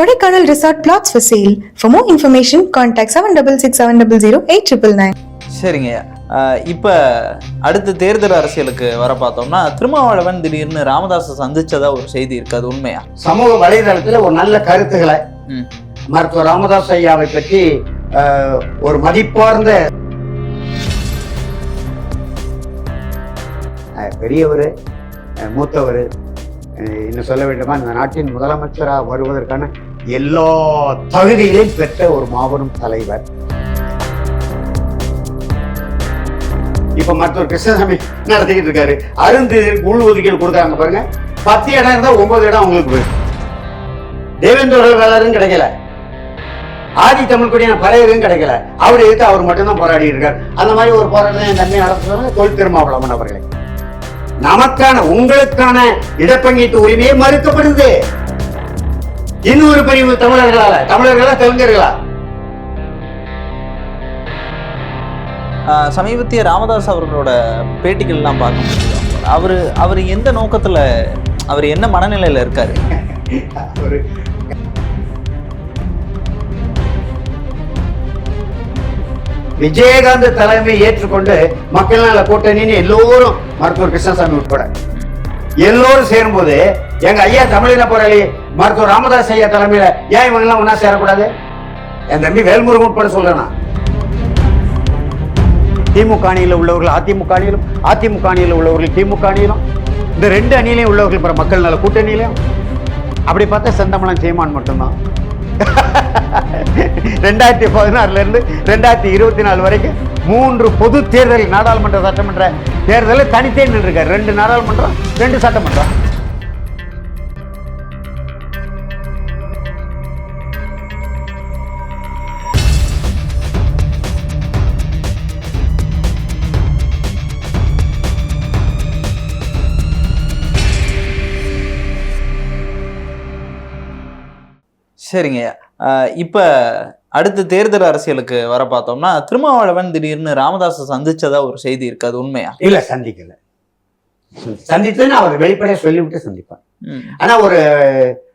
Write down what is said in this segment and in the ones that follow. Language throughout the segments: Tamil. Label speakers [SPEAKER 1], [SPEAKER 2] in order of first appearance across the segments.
[SPEAKER 1] Kodaikanal Resort plots for sale. For more information, contact 766700
[SPEAKER 2] சரிங்க இப்போ அடுத்த தேர்தல் அரசியலுக்கு வர பார்த்தோம்னா திருமாவளவன் திடீர்னு ராமதாஸை சந்திச்சதா ஒரு செய்தி இருக்கு அது உண்மையா
[SPEAKER 3] சமூக வலைதளத்துல ஒரு நல்ல கருத்துக்களை
[SPEAKER 2] ம்.
[SPEAKER 3] மருத்துவர் ராமதாஸ் ஐயாவை பற்றி ஒரு மதிப்பார்ந்த பெரியவர் மூத்தவர் இன்னும் சொல்ல வேண்டுமா இந்த நாட்டின் முதலமைச்சராக வருவதற்கான எல்லா தகுதிகளையும் பெற்ற ஒரு மாபெரும் தலைவர். இப்ப மருத்துவர் கிருஷ்ணசாமி நடத்திக்கிட்டு இருக்காரு? அருந்து உள் ஒதுக்கீடு கொடுக்குறாங்க பாருங்க. பத்து இடம் இருந்தா ஒன்பது இடம் அவங்களுக்கு தேவேந்திர வேளாரும் கிடைக்கல. ஆதி தமிழ் குடியான பறையரும் கிடைக்கல. அவர் எதிர்த்து அவர் மட்டும்தான் போராடி இருக்கார். அந்த மாதிரி ஒரு போராட்டம் என் தன்மை நடத்துறாங்க தொழில் திருமாவளவன் அவர்களை. நமக்கான உங்களுக்கான இடப்பங்கீட்டு உரிமையே மறுக்கப்படுது. இன்னொரு பிரிவு தமிழர்களால. தமிழர்களா
[SPEAKER 2] ஆஹ் சமீபத்திய ராமதாஸ் அவர்களோட பேட்டிகள்லாம் பார்க்க முடியும். அவர் அவர் எந்த நோக்கத்துல அவர் என்ன மனநிலையில இருக்காரு?
[SPEAKER 3] விஜயகாந்த் தலைமை ஏற்றுக்கொண்டு மக்கள் நல கூட்டணின்னு எல்லோரும் மருத்துவர் கிருஷ்ணசாமி உட்பட எல்லோரும் சேரும்போது எங்க ஐயா தமிழின போராளி மருத்துவர் ராமதாஸ் ஐயா தலைமையில ஏன் இவங்க எல்லாம் ஒன்னா சேரக்கூடாது? என் தம்பி வேல்முருகன் உட்பட சொல்றேன் நான். திமுக அணியில் உள்ளவர்கள் அதிமுக அணியிலும் அதிமுக அணியில் உள்ளவர்கள் திமுக அணியிலும் இந்த ரெண்டு அணியிலையும் உள்ளவர்கள் பிற மக்கள் நல கூட்டணியிலையும் அப்படி பார்த்தா செந்தமலம் சீமான் மட்டும்தான். ரெண்டாயிரத்தி பதினாறுல இருந்து ரெண்டாயிரத்தி இருபத்தி நாலு வரைக்கும் மூன்று பொது தேர்தல் நாடாளுமன்ற சட்டமன்ற தேர்தலில் தனித்தே நின்றுருக்காரு. ரெண்டு நாடாளுமன்றம் ரெண்டு சட்டமன்றம்.
[SPEAKER 2] சரிங்க. இப்ப அடுத்த தேர்தல் அரசியலுக்கு வர பார்த்தோம்னா திருமாவளவன் திடீர்னு ராமதாஸை சந்திச்சதா ஒரு செய்தி இருக்கு. அது உண்மையா?
[SPEAKER 3] இல்ல சந்திக்கல. சந்தித்துன்னு அவர் வெளிப்படையா சொல்லிவிட்டு சந்திப்பார்.
[SPEAKER 2] ம்.
[SPEAKER 3] ஆனா ஒரு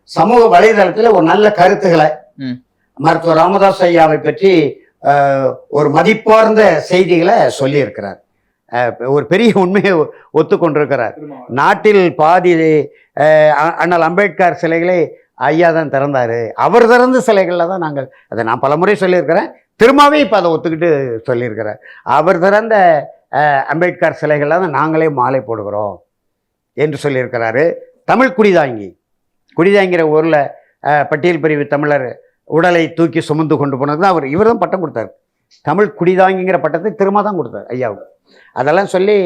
[SPEAKER 3] சமூக வலைதளத்துல ஒரு நல்ல கருத்துக்களை
[SPEAKER 2] ம்.
[SPEAKER 3] மருத்துவர் ராமதாஸ் ஐயாவை பற்றி ஒரு மதிப்பார்ந்த செய்திகளை சொல்லி இருக்கிறார் ஒரு பெரிய உண்மையை ஒத்துக்கொண்டிருக்கிறார். நாட்டில் பாதி அண்ணல் அம்பேத்கர் சிலைகளை ஐயா தான் திறந்தார். அவர் திறந்த சிலைகளில் தான் நாங்கள் அதை நான் பலமுறை சொல்லியிருக்கிறேன். திரும்பவே இப்போ அதை ஒத்துக்கிட்டு சொல்லியிருக்கிறேன் அவர் திறந்த அம்பேத்கர் சிலைகளில் தான் நாங்களே மாலை போடுகிறோம் என்று சொல்லியிருக்கிறாரு. தமிழ் குடிதாங்கி. குடிதாங்கிற ஊரில் பட்டியல் பிரிவு தமிழர் உடலை தூக்கி சுமந்து கொண்டு போனது தான் அவர். இவர் தான் பட்டம் கொடுத்தார். தமிழ் குடிதாங்கிங்கிற பட்டத்தை திரும்ப தான் கொடுத்தார் ஐயாவுக்கு. அதெல்லாம் சொல்லி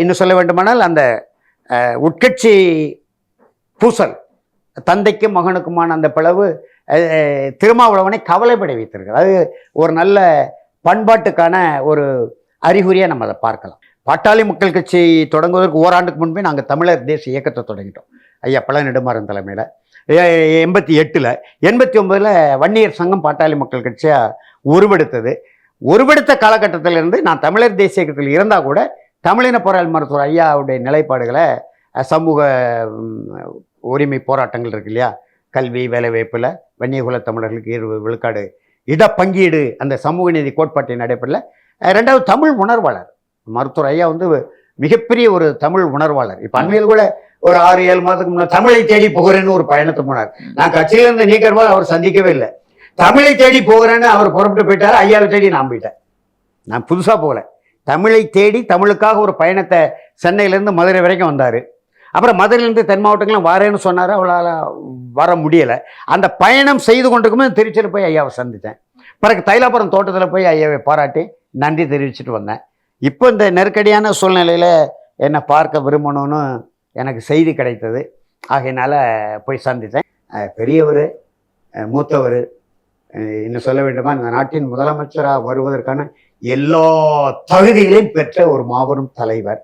[SPEAKER 3] இன்னும் சொல்ல வேண்டுமானால் அந்த உட்கட்சி பூசல் தந்தைக்கும் மகனுக்குமான அந்த பிளவு திருமாவளவனை கவலைப்பட வைத்திருக்கிறது. அது ஒரு நல்ல பண்பாட்டுக்கான ஒரு அறிகுறியாக நம்ம அதை பார்க்கலாம். பாட்டாளி மக்கள் கட்சி தொடங்குவதற்கு ஓராண்டுக்கு முன்பே நாங்கள் தமிழர் தேசிய இயக்கத்தை தொடங்கிட்டோம். ஐயா பழ நெடுமாறன் தலைமையில் எண்பத்தி எட்டில் எண்பத்தி ஒம்பதில் வன்னியர் சங்கம் பாட்டாளி மக்கள் கட்சியாக உருவெடுத்தது. உருவெடுத்த காலகட்டத்திலிருந்து நான் தமிழர் தேசிய இயக்கத்தில் இருந்தால் கூட தமிழின போராளி மருத்துவர் ஐயாவுடைய நிலைப்பாடுகளை சமூக உரிமை போராட்டங்கள் இருக்கு இல்லையா? கல்வி வேலைவாய்ப்பில் வன்னியகுல தமிழர்களுக்கு இருபது விழுக்காடு இடப்பங்கீடு அந்த சமூக நீதி கோட்பாட்டின் அடிப்படையில் ரெண்டாவது தமிழ் உணர்வாளர். மருத்துவர் ஐயா வந்து மிகப்பெரிய ஒரு தமிழ் உணர்வாளர். இப்போ அண்மையில் கூட ஒரு ஆறு ஏழு மாதத்துக்கு முன்னாடி தமிழை தேடி போகிறேன்னு ஒரு பயணத்தை போனார். நான் கட்சியிலிருந்து நீக்கிற போது அவர் சந்திக்கவே இல்லை. தமிழை தேடி போகிறேன்னு அவர் புறப்பட்டு போயிட்டார். ஐயாவை தேடி நான் போயிட்டேன். நான் புதுசாக போகல. தமிழை தேடி தமிழுக்காக ஒரு பயணத்தை சென்னையிலேருந்து மதுரை வரைக்கும் வந்தார். அப்புறம் மதுரையிலேருந்து தென் மாவட்டங்களும் வரேன்னு சொன்னார். அவளால் வர முடியலை. அந்த பயணம் செய்து கொண்டிருக்கும்போது திருச்சியில் போய் ஐயாவை சந்தித்தேன். பிறகு தைலாபுரம் தோட்டத்தில் போய் ஐயாவை பாராட்டி நன்றி தெரிவிச்சுட்டு வந்தேன். இப்போ இந்த நெருக்கடியான சூழ்நிலையில் என்னை பார்க்க விரும்பணும்னு எனக்கு செய்தி கிடைத்தது. ஆகையினால போய் சந்தித்தேன். பெரியவர் மூத்தவர் இன்னும் சொல்ல வேண்டுமா இந்த நாட்டின் முதலமைச்சராக வருவதற்கான எல்லா தகுதிகளையும் பெற்ற ஒரு மாபெரும் தலைவர்.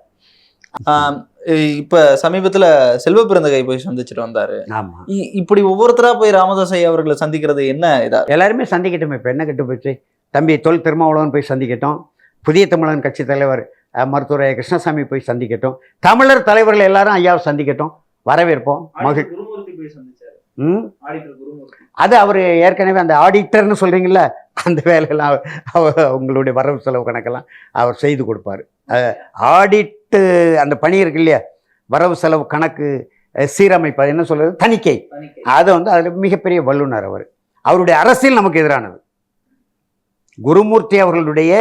[SPEAKER 2] இப்ப சமீபத்துல செல்வ பிறந்தகை போய் சந்திச்சுட்டு வந்தாரு.
[SPEAKER 3] ஆமா.
[SPEAKER 2] இ- இப்படி ஒவ்வொருத்தரா போய் ராமதாஸ் ஐயா அவர்களை சந்திக்கிறது என்ன இதா?
[SPEAKER 3] எல்லாருமே சந்திக்கட்டும் இப்போ என்ன கெட்டு போச்சு? தம்பி தொல் திருமாவளவன் போய் சந்திக்கட்டும். புதிய தமிழன் கட்சி தலைவர் மருத்துவர் கிருஷ்ணசாமி போய் சந்திக்கட்டும். தமிழர் தலைவர்கள் எல்லாரும் ஐயாவை சந்திக்கட்டும். வரவேற்போம். மகிழ் ம்? அது அவர் ஏற்கனவே அந்த ஆடிட்டர்னு சொல்றீங்கல்ல அந்த வேலையெல்லாம் அவ- அவ- உங்களுடைய வரவு செலவு கணக்கெல்லாம் அவர் செய்து கொடுப்பாரு. ஆடிட்டு அந்த பணி இருக்கு இல்லையா? வரவு செலவு கணக்கு சீரமைப்பு என்ன சொல்றது? தணிக்கை. அது வந்து அதில் மிகப்பெரிய வல்லுனர் அவர். அவருடைய அரசியல் நமக்கு எதிரானது. குருமூர்த்தி அவர்களுடைய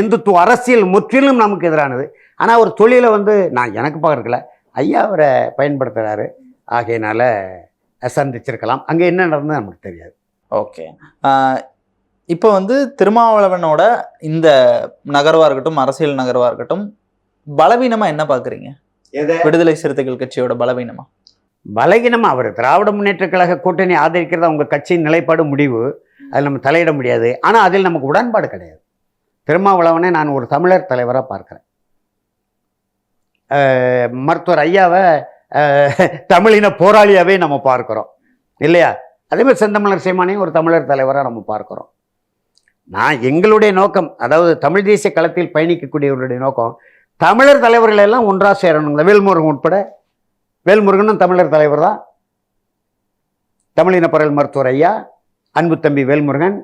[SPEAKER 3] இந்துத்துவ அரசியல் முற்றிலும் நமக்கு எதிரானது. ஆனால் அவர் தொழிலை வந்து நான் எனக்கு பார்க்கல ஐயா அவரை பயன்படுத்துகிறாரு ஆகையினால சந்திச்சிருக்கலாம். அங்கே என்ன நடந்தது நமக்கு தெரியாது.
[SPEAKER 2] ஓகே. இப்போ வந்து திருமாவளவனோட இந்த நகர்வா இருக்கட்டும் அரசியல் நகர்வா இருக்கட்டும் பலவீனமா என்ன பாக்குறீங்க? விடுதலை சிறுத்தைகள் கட்சியோட பலவீனமா?
[SPEAKER 3] பலகீனமா அவர் திராவிட முன்னேற்ற கழக கூட்டணி ஆதரிக்கிறதா உங்க கட்சியின் நிலைப்பாடு முடிவு அதில் நம்ம தலையிட முடியாது. ஆனால் அதில் நமக்கு உடன்பாடு கிடையாது. திருமாவளவனை நான் ஒரு தமிழர் தலைவராக பார்க்குறேன். மருத்துவர் ஐயாவை அஹ், தமிழின போராளியாவே நம்ம பார்க்கிறோம். இல்லையா? அதே மாதிரி செந்தமிழர் சீமானையும் ஒரு தமிழர் தலைவராக நம்ம பார்க்கிறோம். நான் எங்களுடைய நோக்கம் அதாவது தமிழ் தேசிய களத்தில் பயணிக்கக்கூடியவர்களுடைய நோக்கம் தமிழர் தலைவர்கள் எல்லாம் ஒன்றாக சேரணுங்க வேல்முருகன் உட்பட. வேல்முருகனும் தமிழர் தலைவர் தான். தமிழின பரல் மருத்துவர் ஐயா அன்பு தம்பி வேல்முருகன்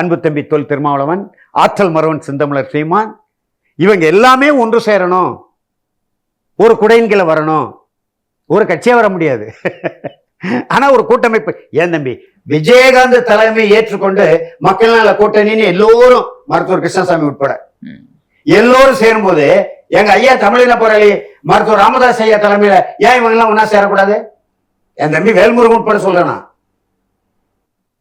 [SPEAKER 3] அன்பு தம்பி தொல் திருமாவளவன் ஆற்றல் மரவன் சிந்தமலர் சீமான் இவங்க எல்லாமே ஒன்று சேரணும். ஒரு குடையின் கீழே வரணும். ஒரு கட்சியாக வர முடியாது. ஆனா ஒரு கூட்டமைப்பு. ஏன் தம்பி? விஜயகாந்த் தலைமை ஏற்றுக்கொண்டு மக்கள் நல கூட்டணின்னு எல்லோரும் மருத்துவர் கிருஷ்ணசாமி உட்பட.
[SPEAKER 2] எல்லோரும்
[SPEAKER 3] எல்லோரும் சேரும்போது எங்க ஐயா தமிழின போராளி மருத்துவர் ராமதாஸ் ஐயா தலைமையில ஏன் இவங்க எல்லாம் ஒன்னா சேரக்கூடாது? என் தம்பி வேல்முருகன் உட்பட சொல்றேனா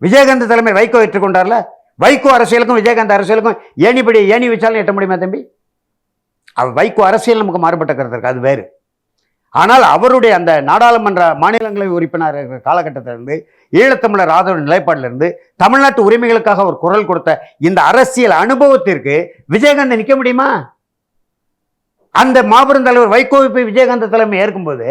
[SPEAKER 3] விஜயகாந்த் தலைமை வைகோ ஏற்றுக்கொண்டார்ல? வைகோ அரசியலுக்கும் விஜயகாந்த் அரசியலுக்கும் ஏணிப்படி ஏணி வச்சாலும் எட்ட முடியுமா தம்பி? அவர் வைகோ அரசியல் நமக்கு மாறுபட்ட கருத்து இருக்கு அது வேறு. ஆனால் அவருடைய அந்த நாடாளுமன்ற மாநிலங்களவை உறுப்பினர் இருக்கிற காலகட்டத்திலிருந்து ஈழத்தமிழர் ஆதரவு நிலைப்பாட்டிலிருந்து தமிழ்நாட்டு உரிமைகளுக்காக அவர் குரல் கொடுத்த இந்த அரசியல் அனுபவத்திற்கு விஜயகாந்த் நிற்க முடியுமா? அந்த மாபெரும் தலைவர் வைகோவை போய் விஜயகாந்த் தலைமை ஏற்கும்போது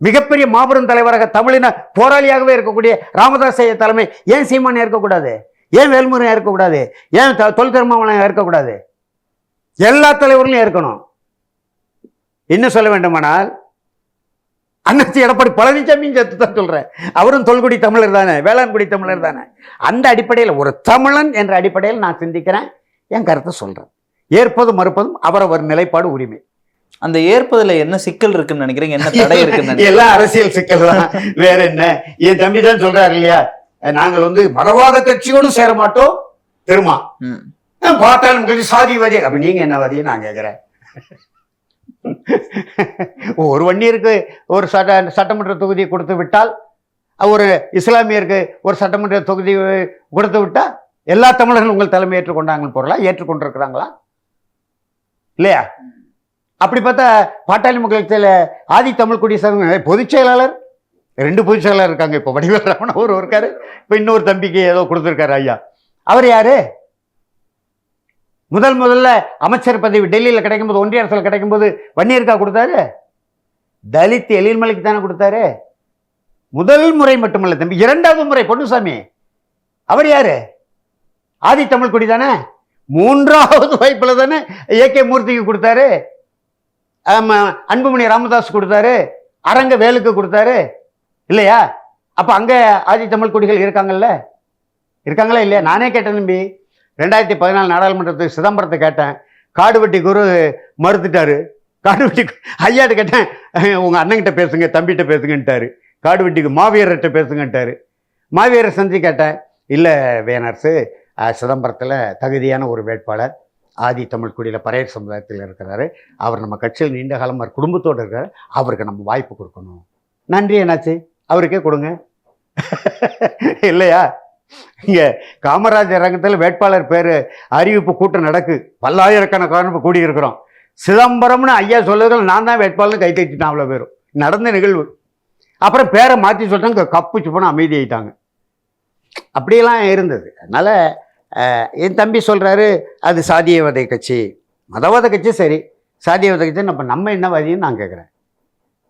[SPEAKER 3] மிகப்பெரிய மாபெரும் தலைவராக தமிழின போராளியாகவே இருக்கக்கூடிய ராமதாஸ் ஐயா தலைமை ஏன் சீமான் ஏற்கக்கூடாது? ஏன் வேல்முருகன் ஏற்கக்கூடாது? ஏன் தொல் திருமாவளம் ஏற்கக்கூடாது? எல்லா தலைவர்களையும் ஏற்கணும். இன்னும் சொல்ல வேண்டுமானால்? அண்ணாச்சி எடப்பாடி பழனிசாமியும் சேர்த்து தான் சொல்றேன் அவரும் தொல்குடி தமிழர் தானே வேளாண்குடி தமிழர் தானே. அந்த அடிப்படையில் ஒரு தமிழன் என்ற அடிப்படையில் நான் சிந்திக்கிறேன் என் கருத்தை சொல்றேன். ஏற்பது மறுப்பதும் அவரவர் நிலைப்பாடு உரிமை.
[SPEAKER 2] அந்த ஏற்பதுல என்ன சிக்கல் இருக்குன்னு நினைக்கிறீங்க? என்ன தடை இருக்குன்னு?
[SPEAKER 3] எல்லாம் அரசியல் சிக்கல் தான் வேற என்ன? என் தம்பி தான் சொல்றாரு இல்லையா? நாங்கள் வந்து மதவாத கட்சியோடு சேர மாட்டோம் திருமா.
[SPEAKER 2] ம்.
[SPEAKER 3] பார்த்தாலும் சாதிவாதி அப்ப நீங்க என்ன வாதியை நான் கேட்கிறேன் ஒரு வன்னியருக்கு ஒரு சட்ட சட்டமன்ற தொகுதி கொடுத்து விட்டால் ஒரு இஸ்லாமியருக்கு ஒரு சட்டமன்ற தொகுதி கொடுத்து விட்டால் எல்லா தமிழர்களும் உங்கள் தலைமை ஏற்றுக்கொண்டாங்கன்னு பொருளா? ஏற்றுக்கொண்டிருக்கிறாங்களா? இல்லையா? அப்படி பார்த்தா பாட்டாளி மக்களத்தில் ஆதி தமிழ் குடி பொதுச் செயலாளர்? ரெண்டு பொதுச் செயலாளர் இருக்காங்க. இப்போ வடிவேல் ராமன் ஒரு இருக்காரு. இப்போ இன்னொரு தம்பிக்கு ஏதோ கொடுத்துருக்காரு ஐயா. அவர் யாரு? முதல் முதல்ல அமைச்சர் பதவி டெல்லியில் கிடைக்கும்போது ஒன்றிய அரசில் கிடைக்கும்போது வன்னியருக்கா கொடுத்தாரு? தலித் எழில்மலைக்கு தானே கொடுத்தாரு? முதல் முறை மட்டுமல்ல தம்பி இரண்டாவது முறை பொன்னுசாமி. அவர் யாரு? ஆதி தமிழ் குடி தானே? மூன்றாவது வாய்ப்பில் தானே ஏ கே மூர்த்திக்கு கொடுத்தாரு. அன்புமணி ராமதாஸ் கொடுத்தாரு. அரங்க வேலுக்கு கொடுத்தாரு. இல்லையா? அப்போ அங்கே ஆதி தமிழ் குடிகள் இருக்காங்கல்ல? இருக்காங்களா இல்லையா? நானே கேட்டேன் தம்பி. ரெண்டாயிரத்தி பதினாலு நாடாளுமன்றத்துக்கு சிதம்பரத்தை கேட்டேன். காடுவெட்டி குரு மறுத்துட்டாரு. காடுவெட்டி ஐயாட்ட கேட்டேன் உங்கள் அண்ணங்கிட்ட பேசுங்க தம்பிகிட்ட பேசுங்கன்ட்டாரு. காடுவெட்டிக்கு மாவீரர்கிட்ட பேசுங்கன்ட்டாரு. மாவீரரை சந்தி கேட்டேன் இல்லை வேனரசு சிதம்பரத்தில் தகுதியான ஒரு வேட்பாளர் ஆதி தமிழ் குடியில் பறையர் சமுதாயத்தில் இருக்கிறாரு. அவர் நம்ம கட்சியில் நீண்ட காலம் அவர் குடும்பத்தோடு இருக்கிறார். அவருக்கு நம்ம வாய்ப்பு கொடுக்கணும். நன்றி என்னாச்சு? அவருக்கே கொடுங்க. இல்லையா? இங்க காமராஜர் ரங்கத்தில் வேட்பாளர் பேர் அறிவிப்பு கூட்டம் நடக்கு. பல்லாயிரக்கணக்கான கூடியிருக்கிறோம். கூடி இருக்கிறோம் சிதம்பரம்னு ஐயா சொல்லுறதுல நான் தான் வேட்பாளர் கை தைச்சிட்டேன் அவ்வளோ பேரும். நடந்த நிகழ்வு. அப்புறம் பேரை மாற்றி சொல்லிட்டாங்க கப்பு சுப்பனும் அமைதியாயிட்டாங்க. அப்படியெல்லாம் இருந்தது. அதனால என் தம்பி சொல்கிறாரு அது சாதியவாத கட்சி. மதவாத கட்சி சரி. சாதியவாத கட்சி நம்ம நம்ம என்ன வாதின்னு நான் கேட்குறேன்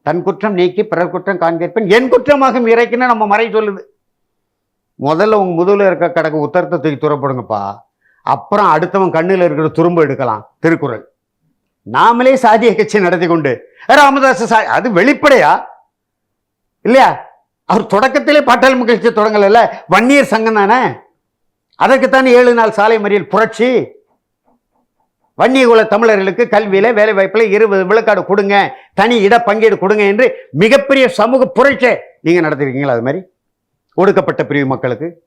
[SPEAKER 3] தன் குற்றம் நீக்கி பிறர் குற்றம் காண்கிறப்பன் என் குற்றமாக இறைக்குன்னு நம்ம மறை சொல்லுது. முதல்ல உங்கள் முதுகுல இருக்க கிடக்கு உத்தரத்தை தூக்கி துறப்படுங்கப்பா அப்புறம் அடுத்தவன் கண்ணில் இருக்கிற துரும்பு எடுக்கலாம். திருக்குறள். நாமளே சாதிய கட்சி நடத்தி கொண்டு ராமதாச சா அது வெளிப்படையா? இல்லையா? அவர் தொடக்கத்திலே பாட்டாளி மக்கள் கட்சி தொடங்கல வன்னியர் சங்கம் தானே? அதற்குத்தானே ஏழு நாள் சாலை மறியல் புரட்சி. வன்னியகுல தமிழர்களுக்கு கல்வியில வேலை வாய்ப்பில் இருபது விழுக்காடு கொடுங்க தனி இட பங்கீடு கொடுங்க என்று மிகப்பெரிய சமூக புரட்சியை நீங்கள் நடத்திருக்கீங்களா அது மாதிரி? ஒடுக்கப்பட்ட பிரிவு மக்களுக்கு.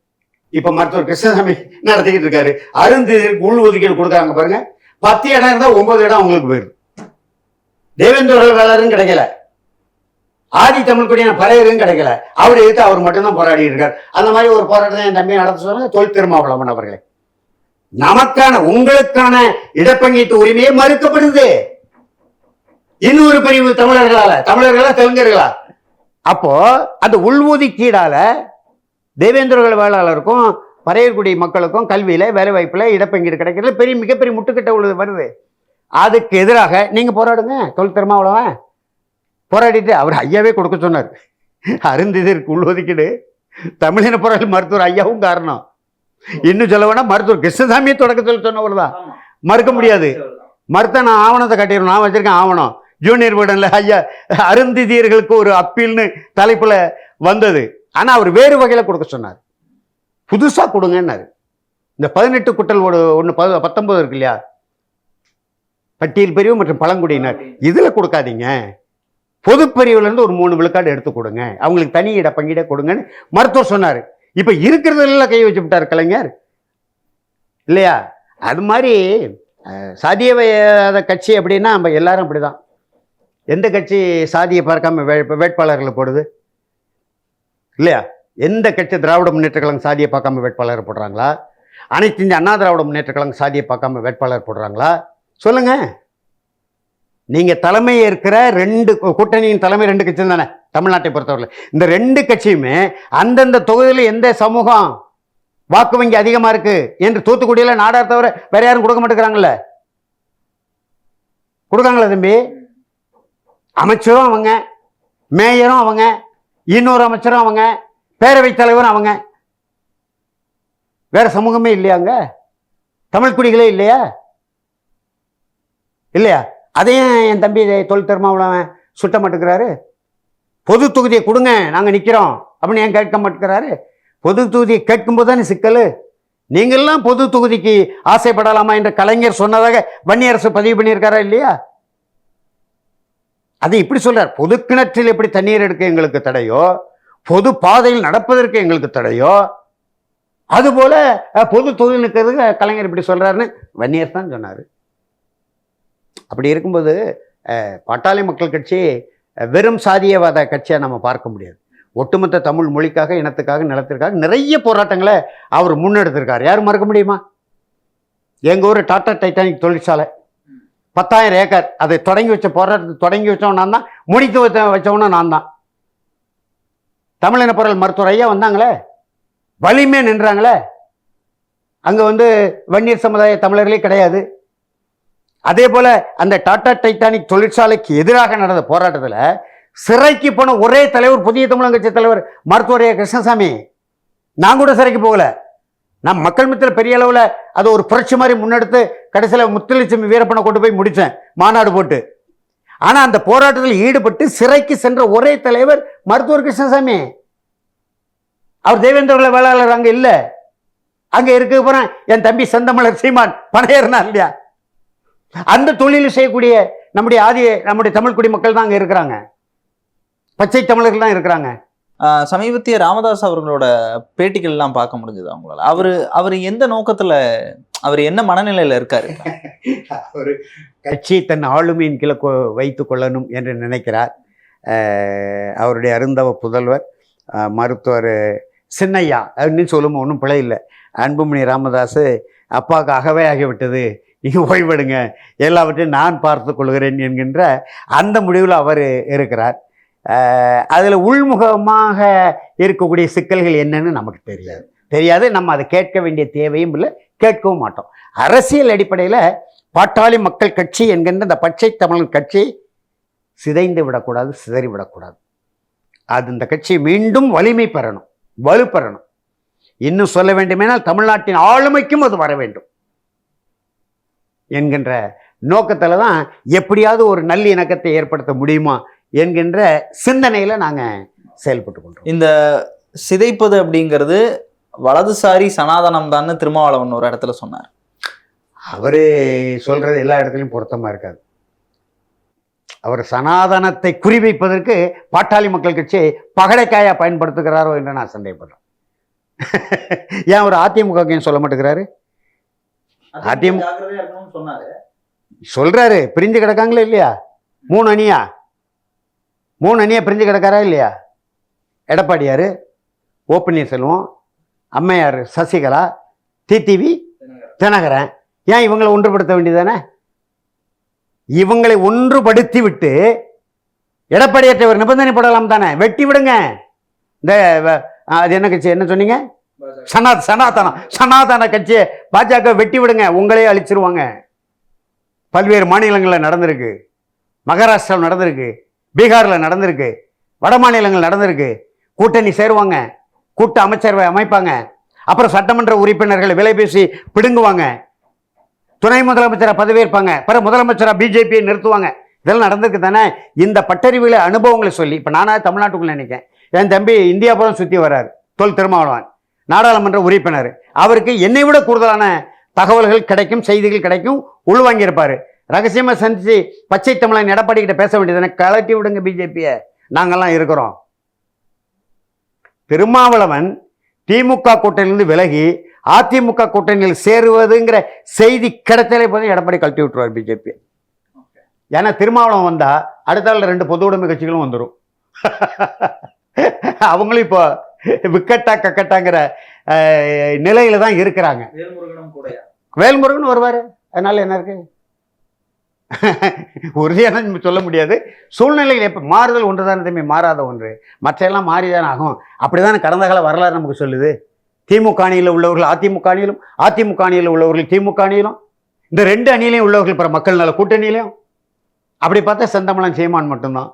[SPEAKER 3] இப்ப மருத்துவர் கிருஷ்ணசாமி நடத்திக்கிட்டு இருக்காரு. அருந்து உள் ஒதுக்கீடு கொடுக்குறாங்க பாருங்க. பத்து இடம் இருந்தா ஒன்பது இடம் அவங்களுக்கு போயிடும். தேவேந்திர வேளாரும் கிடைக்கல. ஆதி தமிழ் குடியான பறையரும் கிடைக்கல. அவர் எதிர்த்து அவர் மட்டும்தான் போராடி இருக்கார். அந்த மாதிரி ஒரு போராட்டத்தை என் தம்பி நடத்த சொல்லுங்க தொல் திருமாவளவன் அவர்களே. நமக்கான உங்களுக்கான இடப்பங்கீட்டு உரிமையே மறுக்கப்படுது. இன்னொரு பிரிவு தமிழர்களால தமிழர்களா தெலுங்கர்களா? அப்போ அந்த உள்ஒதுக்கீடால தேவேந்திரர்கள் வேளாளருக்கும் பறையர்குடி மக்களுக்கும் கல்வியில் வேலை வாய்ப்புல இடப்பங்கீடு கிடைக்கிறது பெரிய மிகப்பெரிய முட்டுக்கட்டை உள்ளது வருது. அதுக்கு எதிராக நீங்கள் போராடுங்க தொல் திருமாவளவன் போராடிட்டு அவர் ஐயாவே கொடுக்க சொன்னார். அருந்திதற்கு உள்ஒதுக்கீடு தமிழின பொருள் மருத்துவர் ஐயாவும் காரணம். இன்னும் சொல்ல வேணா மருத்துவர் கிருஷ்ணசாமியை தொடக்கத்தில் சொன்னவர் தான். மறுக்க முடியாது. மறுத்த நான் ஆவணத்தை கட்டிடுறேன் நான் வச்சிருக்கேன் ஆவணம். ஜூனியர் வீடனில் ஐயா அருந்திதியர்களுக்கு ஒரு அப்பீல்னு தலைப்பில் வந்தது. ஆனால் அவர் வேறு வகையில் கொடுக்க சொன்னார். புதுசாக கொடுங்கன்னாரு. இந்த பதினெட்டு குட்டல் ஒரு ஒன்று ப பத்தொன்பது இருக்கு இல்லையா? பட்டியல் பிரிவு மற்றும் பழங்குடியினர். இதில் கொடுக்காதீங்க. பொது ஒரு மூணு விழுக்காடு எடுத்து கொடுங்க. அவங்களுக்கு தனி இட பங்கீட கொடுங்கன்னு மருத்துவர் சொன்னார். இப்போ இருக்கிறதெல்லாம் கை வச்சு விட்டார் கலைஞர். இல்லையா? அது மாதிரி அஹ், சாதியவாத கட்சி அப்படின்னா நம்ம எல்லாரும் அப்படிதான். எந்த கட்சி சாதியை பார்க்காம வேட்பாளர்களை போடுது? இல்லையா? எந்த கட்சி திராவிட முன்னேற்ற கழகம் சாதியை பார்க்காம வேட்பாளர் போடுறாங்களா? அனைத்து இந்திய அண்ணா திராவிட முன்னேற்ற கழகம் சாதியை பார்க்காம வேட்பாளர் போடுறாங்களா? சொல்லுங்க. நீங்க தலைமை இருக்கிற ரெண்டு கூட்டணியின் தலைமை ரெண்டு கட்சி தானே தமிழ்நாட்டை பொறுத்தவரை இந்த ரெண்டு கட்சியுமே அந்தந்த தொகுதியில் எந்த சமூகம் வாக்கு வங்கி அதிகமாக இருக்கு என்று தூத்துக்குடியில் நாடார் தவிர வேற யாரும் கொடுக்க மாட்டேங்கிறாங்கல்ல? கொடுக்காங்களா தம்பி? அமைச்சரும் அவங்க மேயரும் அவங்க இன்னொரு அமைச்சரும் அவங்க பேரவைத் தலைவரும் அவங்க. வேற சமூகமே இல்லையாங்க? தமிழ் குடிகளே இல்லையா? இல்லையா? அதையும் என் தம்பி தொழில் திருமாவளவன் சுட்ட மாட்டேங்கிறாரு பொது தொகுதியை கொடுங்க நாங்கள் நிற்கிறோம் அப்படின்னு ஏன் கேட்க மாட்டேங்கிறாரு பொது தொகுதியை கேட்கும்போது தானே சிக்கல். நீங்கள்லாம் பொது தொகுதிக்கு ஆசைப்படலாமா என்று கலைஞர் சொன்னதாக வன்னியரசு பதிவு பண்ணியிருக்காரா இல்லையா? அதை இப்படி சொல்றார். பொது கிணற்றில் எப்படி தண்ணீர் எடுக்க எங்களுக்கு தடையோ? பொது பாதையில் நடப்பதற்கு எங்களுக்கு தடையோ? அதுபோல பொது தொழில் நிற்கிறதுக்கு கலைஞர் இப்படி சொல்றாருன்னு வன்னியர் தான் சொன்னார். அப்படி இருக்கும்போது அஹ், பாட்டாளி மக்கள் கட்சி வெறும் சாதியவாத கட்சியாக நம்ம பார்க்க முடியாது. ஒட்டுமொத்த தமிழ் மொழிக்காக இனத்துக்காக நிலத்திற்காக நிறைய போராட்டங்களை அவர் முன்னெடுத்திருக்கார். யாரும் மறக்க முடியுமா? எங்கள் ஊர் டாடா டைட்டானிக் தொழிற்சாலை. பத்தாயிரம் ஏக்கர். அதை தொடங்கி வச்ச போராட்டத்தை தொடங்கி வச்சவன் நான் தான். முடித்து வச்ச வச்சவனும் நான் தான். தமிழின பொருள் மருத்துவர் ஐயா வந்தாங்களே? வலிமை நின்றாங்களே? அங்கே வந்து வன்னியர் சமுதாய தமிழர்களே கிடையாது. அதே போல் அந்த டாடா டைட்டானிக் தொழிற்சாலைக்கு எதிராக நடந்த போராட்டத்தில் சிறைக்கு போன ஒரே தலைவர் புதிய தமிழக கட்சி தலைவர் மருத்துவர் கிருஷ்ணசாமி. நான் கூட சிறைக்கு போகலை. நான் மக்கள் மத்தியில் பெரிய அளவில் அதை ஒரு புரட்சி மாதிரி முன்னெடுத்து கடைசியில் முத்துலட்சுமி வீரப்பனை கொண்டு போய் முடித்தேன் மாநாடு போட்டு. ஆனால் அந்த போராட்டத்தில் ஈடுபட்டு சிறைக்கு சென்ற ஒரே தலைவர் மருத்துவர் கிருஷ்ணசாமி. அவர் தேவேந்திர வேளாளர் அங்கே இல்லை. அங்கே இருக்க போகிறேன் என் தம்பி செந்தமலர் சீமான் பணையர்னா இல்லையா? அந்த தொழில் செய்யக்கூடிய நம்முடைய ஆதி நம்முடைய தமிழ் குடிமக்கள் தான் அங்கே இருக்கிறாங்க. பச்சை தமிழர்கள் தான் இருக்கிறாங்க.
[SPEAKER 2] சமீபத்திய ராமதாஸ் அவர்களோட பேட்டிகள் எல்லாம் பார்க்க முடிஞ்சது அவங்களால அவரு அவர் எந்த நோக்கத்துல அவர் என்ன மனநிலையில இருக்காரு?
[SPEAKER 3] அவர் கட்சி தன் ஆளுமையின் கீழே கொ- கொள்ளணும் என்று நினைக்கிறார். அவருடைய அருந்தவ புதல்வர் மருத்துவர் சின்னையா அப்படின்னு சொல்லும் ஒன்றும் பிழை இல்லை. அன்புமணி ராமதாஸ் அப்பாவுக்கு அகவே ஆகிவிட்டது. நீங்கள் ஓய்வெடுங்க. எல்லாவற்றையும் நான் பார்த்து கொள்கிறேன் என்கின்ற அந்த முடிவில் அவர் இருக்கிறார். அதில் உள்முகமாக இருக்கக்கூடிய சிக்கல்கள் என்னன்னு நமக்கு தெரியாது. தெரியாது. நம்ம அதை கேட்க வேண்டிய தேவையும் இல்லை. கேட்கவும் மாட்டோம். அரசியல் அடிப்படையில் பாட்டாளி மக்கள் கட்சி என்கின்ற இந்த பச்சை தமிழன் கட்சி சிதைந்து விடக்கூடாது சிதறிவிடக்கூடாது அது இந்த கட்சி மீண்டும் வலிமை பெறணும் வலு பெறணும். இன்னும் சொல்ல வேண்டுமேனால் தமிழ்நாட்டின் ஆளுமைக்கும் அது வர வேண்டும் என்கின்ற நோக்கத்தில் தான் எப்படியாவது ஒரு நல்லிணக்கத்தை ஏற்படுத்த முடியுமா என்கின்ற சிந்தனையில் நாங்கள் செயல்பட்டு கொண்டிருக்கோம்.
[SPEAKER 2] இந்த சிதைப்பது அப்படிங்கிறது வலதுசாரி சனாதனம் தான் திருமாவளவன் ஒரு இடத்துல சொன்னார்.
[SPEAKER 3] அவரு சொல்றது எல்லா இடத்துலையும் பொருத்தமா இருக்காது. அவர் சனாதனத்தை குறிவைப்பதற்கு பாட்டாளி மக்கள் கட்சி பகடைக்காயா பயன்படுத்துகிறாரோ என்று நான் சந்தேகப்படுறேன். ஏன் அவர் அதிமுக சொல்ல மாட்டேங்கிறாரு? அதிமுக
[SPEAKER 2] சொன்னாரு.
[SPEAKER 3] சொல்றாரு பிரிஞ்சு கிடக்காங்களா இல்லையா? மூணு அணியா? மூணு அணியா பிரிஞ்சு கிடக்காரா இல்லையா? எடப்பாடியார் ஓ பன்னீர்செல்வம் அம்மையார் சசிகலா டிடிவி தினகரன். ஏன் இவங்களை ஒன்றுபடுத்த வேண்டியதானே இவங்களை ஒன்றுபடுத்தி விட்டு எடப்பாடியற்ற ஒரு நிபந்தனை போடலாம் தானே? வெட்டி விடுங்க. இந்த அது என்ன கட்சி? என்ன சொன்னீங்க? சனா சனாதனம். சனாதன கட்சியை பாஜக வெட்டி விடுங்க. உங்களையே அழிச்சிருவாங்க. பல்வேறு மாநிலங்களில் நடந்திருக்கு. மகாராஷ்டிராவில் நடந்திருக்கு. பீகாரில் நடந்திருக்கு வட மாநிலங்கள் நடந்திருக்கு கூட்டணி சேருவாங்க கூட்ட அமைச்சரவை அமைப்பாங்க அப்புறம் சட்டமன்ற உறுப்பினர்களை விலை பேசி பிடுங்குவாங்க துணை முதலமைச்சராக பதவியேற்பாங்க பிற முதலமைச்சராக பிஜேபியை நிறுத்துவாங்க. இதெல்லாம் நடந்திருக்கு தானே? இந்த பட்டறிவில் அனுபவங்களை சொல்லி இப்போ நானாக தமிழ்நாட்டுக்குள்ளே நினைக்கிறேன். என் தம்பி இந்தியா புறம் சுற்றி வர்றார் தொல் திருமாவளவன் நாடாளுமன்ற உறுப்பினர். அவருக்கு என்னை விட கூடுதலான தகவல்கள் கிடைக்கும் செய்திகள் கிடைக்கும் உள்வாங்கியிருப்பார். ரகசியமா சந்திச்சு பச்சை தமிழன் எடப்பாடி கிட்ட பேச வேண்டியதுன்னு கலட்டி விடுங்க பிஜேபியை. நாங்கெல்லாம் இருக்கிறோம். திருமாவளவன் திமுக கூட்டணியிலிருந்து விலகி அதிமுக கூட்டணியில் சேருவதுங்கிற செய்தி கிடைத்தாலே போதும் எடப்பாடி கழட்டி விட்டுருவார் பிஜேபி ஏன்னா திருமாவளவன் வந்தா அடுத்த ஆள் ரெண்டு பொது உடைமை கட்சிகளும் வந்துடும் அவங்களும் இப்போ விக்கட்டா கக்கட்டாங்கிற நிலையில தான் இருக்கிறாங்க. வேல்முருகன் வருவார். அதனால என்ன இருக்கு? உறுதியான சொல்ல முடியாது. சூழ்நிலைகள் எப்போ மாறுதல் ஒன்று தான் தம்பி மாறாத ஒன்று. மற்றையெல்லாம் மாறிதான் ஆகும். அப்படிதானே கடந்த கால வரலாறு நமக்கு சொல்லுது. திமுக அணியில் உள்ளவர்கள் அதிமுக அணியிலும் அதிமுக அணியில் உள்ளவர்கள் திமுக அணியிலும். இந்த ரெண்டு அணியிலையும் உள்ளவர்கள் பிற மக்கள் நல கூட்டணியிலையும் அப்படி பார்த்தா செந்தமலம் சீமான் மட்டும்தான்.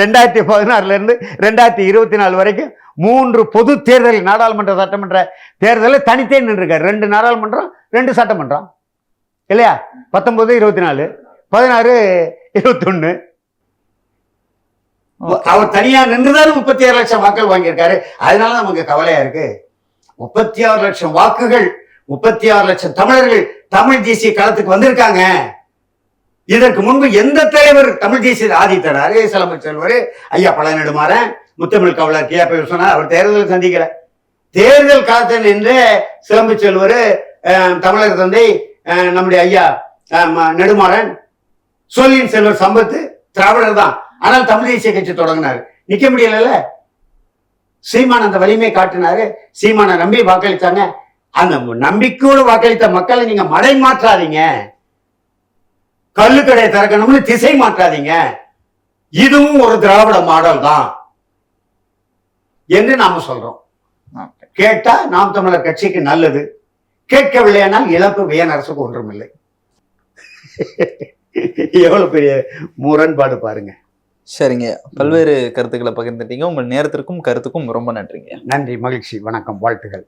[SPEAKER 3] ரெண்டாயிரத்தி பதினாறுலேருந்து ரெண்டாயிரத்தி இருபத்தி நாலு வரைக்கும் மூன்று பொது தேர்தல் நாடாளுமன்ற சட்டமன்ற தேர்தலில் தனித்தே நின்றுருக்காரு. ரெண்டு நாடாளுமன்றம் ரெண்டு சட்டமன்றம். இல்லையா? பத்தொன்பது இருபத்தி நாலு பதினாறு இருபத்தொன்னு. அவர் தனியா நின்றுதான் முப்பத்தி ஆறு லட்சம் வாக்குகள் வாங்கியிருக்காரு. அதனால நமக்கு கவலையா இருக்கு. முப்பத்தி ஆறு லட்சம் வாக்குகள் முப்பத்தி ஆறு லட்சம் தமிழர்கள் தமிழ் தேசிய களத்துக்கு வந்திருக்காங்க. இதற்கு முன்பு எந்த தலைவர் தமிழ் தேசிய ஆதித்தனார் சிலம்பு செல்வர் ஐயா பழனிடுமாறன் முத்தமிழ் கவலர் கே பி விஸ்வநாத் அவர் தேர்தலை சந்திக்கல. தேர்தல் காலத்தில் நின்று சிலம்பு செல்வர் தமிழர் தந்தை நம்முடைய ஐயா நெடுமாறன் சொல்லின் செல்வர் சம்பத்து திராவிடர் தான். ஆனால் தமிழ் தேசிய கட்சி தொடங்கினாரு. நிக்க முடியலல்ல? சீமான் அந்த வலிமை காட்டினாரு. சீமானை நம்பி வாக்களித்தாங்க. அந்த நம்பிக்கையோடு வாக்களித்த மக்களை நீங்க மடை மாற்றாதீங்க. கல்லுக்கடை திறக்கணும்னு திசை மாற்றாதீங்க. இதுவும் ஒரு திராவிட மாடல் தான். என்று நாம சொல்றோம். கேட்டா நாம் தமிழர் கட்சிக்கு நல்லது. கேட்கவில்லையானால் இழப்பு வியன் அரசுக்கு ஒன்றும் இல்லை எவ்வளவு பெரிய முரண்பாடு பாருங்க.
[SPEAKER 2] சரிங்க. பல்வேறு கருத்துக்களை பகிர்ந்துட்டீங்க. உங்கள் நேரத்திற்கும் கருத்துக்கும் ரொம்ப நன்றிங்க.
[SPEAKER 3] நன்றி மகிழ்ச்சி. வணக்கம் வாழ்த்துகள்